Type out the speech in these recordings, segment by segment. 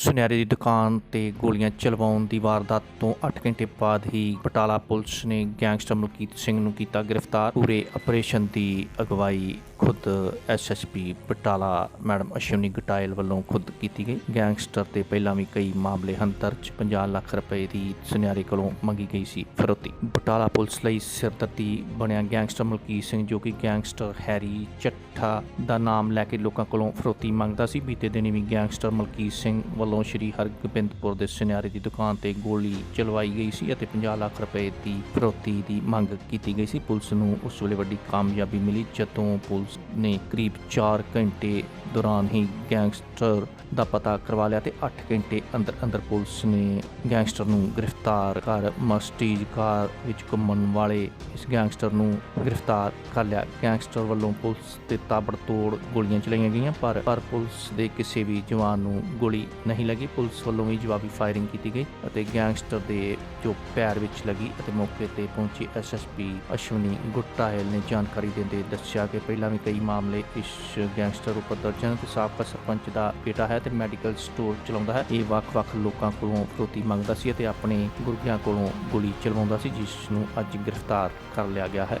ਸੁਨਿਆਰੇ ਦੀ ਦੁਕਾਨ ਤੇ ਗੋਲੀਆਂ ਚਲਵਾਉਣ ਦੀ ਵਾਰਦਾਤ ਤੋਂ 8 ਘੰਟੇ ਬਾਅਦ ਹੀ ਬਟਾਲਾ ਪੁਲਿਸ ਨੇ ਗੈਂਗਸਟਰ ਮਲਕੀਤ ਸਿੰਘ ਨੂੰ ਕੀਤਾ ਗ੍ਰਿਫਤਾਰ। ਪੂਰੇ ਆਪਰੇਸ਼ਨ ਦੀ ਅਗਵਾਈ ਖੁਦ ਐਸਐਸਪੀ ਬਟਾਲਾ ਮੈਡਮ ਅਸ਼ਵਨੀ ਗਟਾਇਲ ਵੱਲੋਂ ਖੁਦ ਕੀਤੀ ਗਈ। ਗੈਂਗਸਟਰ ਤੇ ਪਹਿਲਾਂ ਵੀ ਕਈ ਮਾਮਲੇ ਹਨ, ਦਰਜ 50 ਲੱਖ ਰੁਪਏ ਦੀ ਸੁਨਿਆਰੇ ਕੋਲੋਂ ਮੰਗੀ ਗਈ ਸੀ ਫਰੋਤੀ। ਬਟਾਲਾ ਪੁਲਿਸ ਲਈ ਸਿਰਦਰਦੀ ਬਣਿਆ ਗੈਂਗਸਟਰ ਮਲਕੀਤ ਸਿੰਘ, ਜੋ ਕਿ ਗੈਂਗਸਟਰ ਹੈਰੀ ਚੱਠਾ ਦਾ ਨਾਮ ਲੈ ਕੇ ਲੋਕਾਂ ਕੋਲੋਂ ਫਰੋਤੀ ਮੰਗਦਾ ਸੀ। ਬੀਤੇ ਦਿਨੀ ਵੀ ਗੈਂਗਸਟਰ ਮਲਕੀਤ ਸਿੰਘ ਵੱਲੋਂ ਵੱਲੋਂ ਸ਼੍ਰੀ ਹਰਗੋਬਿੰਦਪੁਰ ਦੇ ਸੁਨਿਆਰੇ ਦੀ ਦੁਕਾਨ ਤੇ ਗੋਲੀ ਚਲਵਾਈ ਗਈ ਸੀ ਅਤੇ 50 ਲੱਖ ਰੁਪਏ ਦੀ ਫਿਰੌਤੀ ਦੀ ਮੰਗ ਕੀਤੀ ਗਈ ਸੀ। ਪੁਲਿਸ ਨੂੰ ਉਸ ਵੇਲੇ ਵੱਡੀ ਕਾਮਯਾਬੀ ਮਿਲੀ ਜਦੋਂ ਪੁਲਿਸ ਨੇ ਕਰੀਬ 4 ਘੰਟੇ ਦੌਰਾਨ ਹੀ ਗੈਂਗਸਟਰ ਦਾ ਪਤਾ ਕਰਵਾ ਲਿਆ ਤੇ 8 ਘੰਟੇ ਅੰਦਰ ਅੰਦਰ ਪੁਲਿਸ ਨੇ ਗੈਂਗਸਟਰ ਨੂੰ ਗ੍ਰਿਫਤਾਰ ਕਰ ਮਸਟੀਜ ਕਾਰ ਵਿੱਚ ਘੁੰਮਣ ਵਾਲੇ ਇਸ ਗੈਂਗਸਟਰ ਨੂੰ ਗ੍ਰਿਫਤਾਰ ਕਰ ਲਿਆ। ਗੈਂਗਸਟਰ ਵੱਲੋਂ ਪੁਲਿਸ ਤੇ ਤਾਬੜਤੋੜ ਗੋਲੀਆਂ ਚਲਾਈਆਂ ਗਈਆਂ, ਪਰ ਪਰ ਪੁਲਿਸ ਦੇ ਕਿਸੇ ਵੀ ਜਵਾਨ ਨੂੰ ਗੋਲੀ ਨਹੀਂ ਲੱਗੀ। ਪੁਲਿਸ ਵੱਲੋਂ ਵੀ ਜਵਾਬੀ ਫਾਇਰਿੰਗ ਕੀਤੀ ਗਈ ਅਤੇ ਗੈਂਗਸਟਰ ਦੇ ਜੋ ਪੈਰ ਵਿੱਚ ਲੱਗੀ ਅਤੇ ਮੌਕੇ ਤੇ ਪਹੁੰਚੇ ਐਸਐਸਪੀ ਅਸ਼ਵਨੀ ਗੁੱਟਾਇਲ ਨੇ ਜਾਣਕਾਰੀ ਦਿੰਦੇ ਦੱਸਿਆ ਕਿ ਪਹਿਲਾਂ ਵੀ ਕਈ ਮਾਮਲੇ ਇਸ ਗੈਂਗਸਟਰ ਉੱਪਰ ਦਰਜ ਹਨ ਤੇ ਸਾਬਕਾ ਸਰਪੰਚ ਦਾ ਬੇਟਾ ਹੈ ਤੇ ਮੈਡੀਕਲ ਸਟੋਰ ਚਲਾਉਂਦਾ ਹੈ। ਇਹ ਵੱਖ-ਵੱਖ ਲੋਕਾਂ ਕੋਲੋਂ ਫਰੋਤੀ ਮੰਗਦਾ ਸੀ ਅਤੇ ਆਪਣੇ ਗੁਰਗਿਆਂ ਕੋਲੋਂ ਗੋਲੀ ਚਲਵਾਉਂਦਾ ਸੀ, ਜਿਸ ਨੂੰ ਅੱਜ ਗ੍ਰਿਫਤਾਰ ਕਰ ਲਿਆ ਗਿਆ ਹੈ।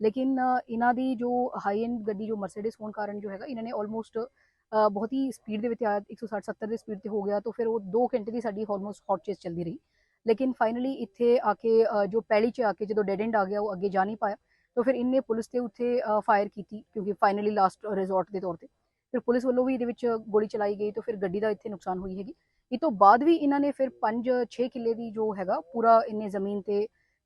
ਲੇਕਿਨ ਇਹਨਾਂ ਦੀ ਜੋ ਹਾਈ ਐਂਡ ਗੱਡੀ, ਜੋ ਮਰਸੀਡੀਜ਼ ਹੋਣ ਕਾਰਨ ਜੋ ਹੈਗਾ, ਇਹਨਾਂ ਨੇ ਆਲਮੋਸਟ ਬਹੁਤ ਹੀ ਸਪੀਡ ਦੇ ਵਿੱਚ ਆ 160 70 ਦੇ ਸਪੀਡ ਤੇ ਹੋ ਗਿਆ, ਤਾਂ ਫਿਰ ਉਹ 2 ਘੰਟੇ ਦੀ ਸਾਡੀ ਆਲਮੋਸਟ ਹੌਟ ਚੇਸ ਚੱਲਦੀ ਰਹੀ। ਲੇਕਿਨ ਫਾਈਨਲੀ ਇੱਥੇ ਆ ਕੇ ਜੋ ਪੈਲੀ 'ਚ ਆ ਕੇ ਜਦੋਂ ਡੈਡ ਐਂਡ ਆ ਗਿਆ, ਉਹ ਅੱਗੇ ਜਾ ਨਹੀਂ ਪਾਇਆ, ਤਾਂ ਫਿਰ ਇਹਨੇ ਪੁਲਿਸ 'ਤੇ ਉੱਥੇ ਫਾਇਰ ਕੀਤੀ, ਕਿਉਂਕਿ ਫਾਈਨਲੀ ਲਾਸਟ ਰਿਜ਼ੋਰਟ ਦੇ ਤੌਰ ਤੇ। ਫਿਰ ਪੁਲਿਸ ਵੱਲੋਂ ਵੀ ਇਹਦੇ ਵਿੱਚ ਗੋਲੀ ਚਲਾਈ ਗਈ, ਤਾਂ ਫਿਰ ਗੱਡੀ ਦਾ ਇੱਥੇ ਨੁਕਸਾਨ ਹੋਈ ਹੈਗੀ। ਇਹ ਤੋਂ ਬਾਅਦ ਵੀ ਇਹਨਾਂ ਨੇ ਫਿਰ 5-6 ਕਿੱਲੇ ਦੀ ਜੋ ਹੈਗਾ, ਪੂਰਾ ਇੰਨੇ ਜ਼ਮੀਨ ਤੇ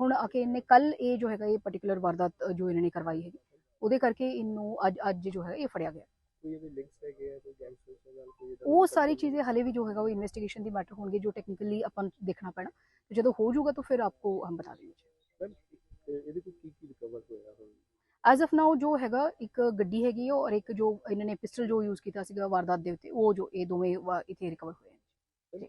ਹੁਣ ਆ ਕੇ ਇਹਨੇ ਕੱਲ ਇਹ ਜੋ ਹੈਗਾ ਇਹ ਪਾਰਟਿਕੂਲਰ ਵਾਰਦਾਤ ਜੋ ਇਹਨਾਂ ਨੇ ਕਰਵਾਈ ਹੈਗੀ ਉਹਦੇ ਕਰਕੇ ਇਹਨੂੰ ਅੱਜ ਅੱਜ ਜੋ ਹੈ ਇਹ ਫੜਿਆ ਗਿਆ। ਕੋਈ ਇਹਦੇ ਲਿੰਕਸ ਹੈਗੇ ਆ ਕੋਈ ਗੈਂਗਸਟਰਸ ਦੇ ਨਾਲ ਕੋਈ ਉਹ ਸਾਰੀ ਚੀਜ਼ें ਹਲੇ ਵੀ ਜੋ ਹੈਗਾ ਉਹ ਇਨਵੈਸਟੀਗੇਸ਼ਨ ਦੀ ਮੈਟਰ ਹੋਣਗੇ ਜੋ ਟੈਕਨੀਕਲੀ ਆਪਾਂ ਨੂੰ ਦੇਖਣਾ ਪੈਣਾ। ਤੇ ਜਦੋਂ ਹੋ ਜਾਊਗਾ ਤਾਂ ਫਿਰ ਆਪਕੋ ਹਮ ਬਤਾ ਮੈਮ ਇਹਦੇ ਕੋਲ ਕੀ ਕੀ ਰਿਕਵਰ ਹੋਇਆ ਹੁਣ? ਐਜ਼ ਆਫ ਨਾਓ ਜੋ ਹੈਗਾ ਇੱਕ ਗੱਡੀ ਹੈਗੀ ਔਰ ਇੱਕ ਜੋ ਇਹਨਾਂ ਨੇ ਪਿਸਟਲ ਜੋ ਯੂਜ਼ ਕੀਤਾ ਸੀਗਾ ਵਾਰਦਾਤ ਦੇ ਉੱਤੇ ਉਹ ਜੋ ਇਹ ਦੋਵੇਂ ਇੱਥੇ ਰਿਕਵਰ ਹੋਏ ਨੇ।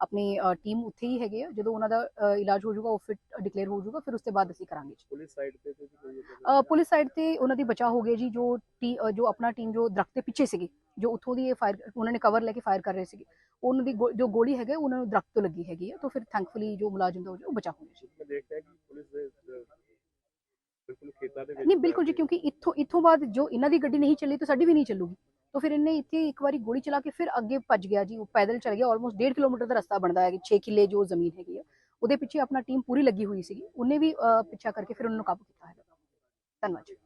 ਆਪਣੀ ਟੀਮ ਉੱਥੇ ਹੀ ਹੈਗੇ ਆ ਜਦੋਂ ਉਹਨਾਂ ਦਾ ਇਲਾਜ ਹੋ ਜਾਊਗਾ ਉਹ ਫਿਟ ਡਿਕਲੇਅਰ ਹੋ ਜਾਊਗਾ ਫਿਰ ਉਸ ਤੋਂ ਬਾਅਦ ਅਸੀਂ ਕਰਾਂਗੇ ਪੁਲਿਸ ਸਾਈਡ ਤੇ ਤੇ ਕੋਈ ਪੁਲਿਸ ਸਾਈਡ ਤੇ ਉਹਨਾਂ ਦੀ ਬਚਾਅ ਹੋ ਗਿਆ ਜੀ ਜੋ ਜੋ ਆਪਣਾ ਟੀਮ ਜੋ ਦਰਖਤ ਦੇ ਪਿੱਛੇ ਸੀਗੀ ਜੋ ਉੱਥੋਂ ਦੀ ਇਹ ਫਾਇਰ ਉਹਨਾਂ ਨੇ ਕਵਰ ਲੈ ਕੇ ਫਾਇਰ ਕਰ ਰਹੇ ਸੀਗੇ। ਉਹਨਾਂ ਦੀ ਜੋ ਗੋਲੀ ਹੈਗੇ ਉਹਨਾਂ ਨੂੰ ਦਰਖਤ ਤੋਂ ਲੱਗੀ ਹੈਗੀ ਹੈ ਤਾਂ ਫਿਰ ਥੈਂਕਫੁਲੀ ਜੋ ਮੁਲਾਜ਼ਮ ਦਾ ਉਹ ਬਚਾਅ ਹੋ ਗਿਆ ਜੀ। ਮੈਂ ਦੇਖਦਾ ਕਿ ਪੁਲਿਸ ਦੇ ਬਿਲਕੁਲ ਖੇਤਾਂ ਦੇ ਵਿੱਚ ਨਹੀਂ ਬਿਲਕੁਲ ਜੀ ਕਿਉਂਕਿ ਇੱਥੋਂ ਇੱਥੋਂ ਬਾਅਦ ਜੋ ਇਹਨਾਂ ਦੀ ਗੱਡੀ ਨਹੀਂ ਚੱਲੀ ਤਾਂ ਸਾਡੀ ਵੀ ਨਹੀਂ ਚੱਲੂਗੀ। ਤਾਂ ਫਿਰ ਇਹਨੇ ਇੱਥੇ ਇੱਕ ਵਾਰੀ ਗੋਲੀ ਚਲਾ ਕੇ ਫਿਰ ਅੱਗੇ ਭੱਜ ਗਿਆ ਜੀ ਉਹ ਪੈਦਲ ਚੱਲ ਗਿਆ ਆਲਮੋਸਟ 1.5 ਕਿਲੋਮੀਟਰ ਦਾ ਰਸਤਾ ਬਣਦਾ ਹੈ 6 ਕਿੱਲੇ ਜੋ ਜ਼ਮੀਨ ਹੈਗੀ ਆ ਉਹਦੇ ਪਿੱਛੇ ਆਪਣਾ ਟੀਮ ਪੂਰੀ ਲੱਗੀ ਹੋਈ ਸੀਗੀ ਉਹਨੇ ਵੀ ਪਿੱਛਾ ਕਰਕੇ ਫਿਰ ਉਹਨੂੰ ਕਾਬੂ ਕੀਤਾ ਹੈ ਧੰਨਵਾਦ ਜੀ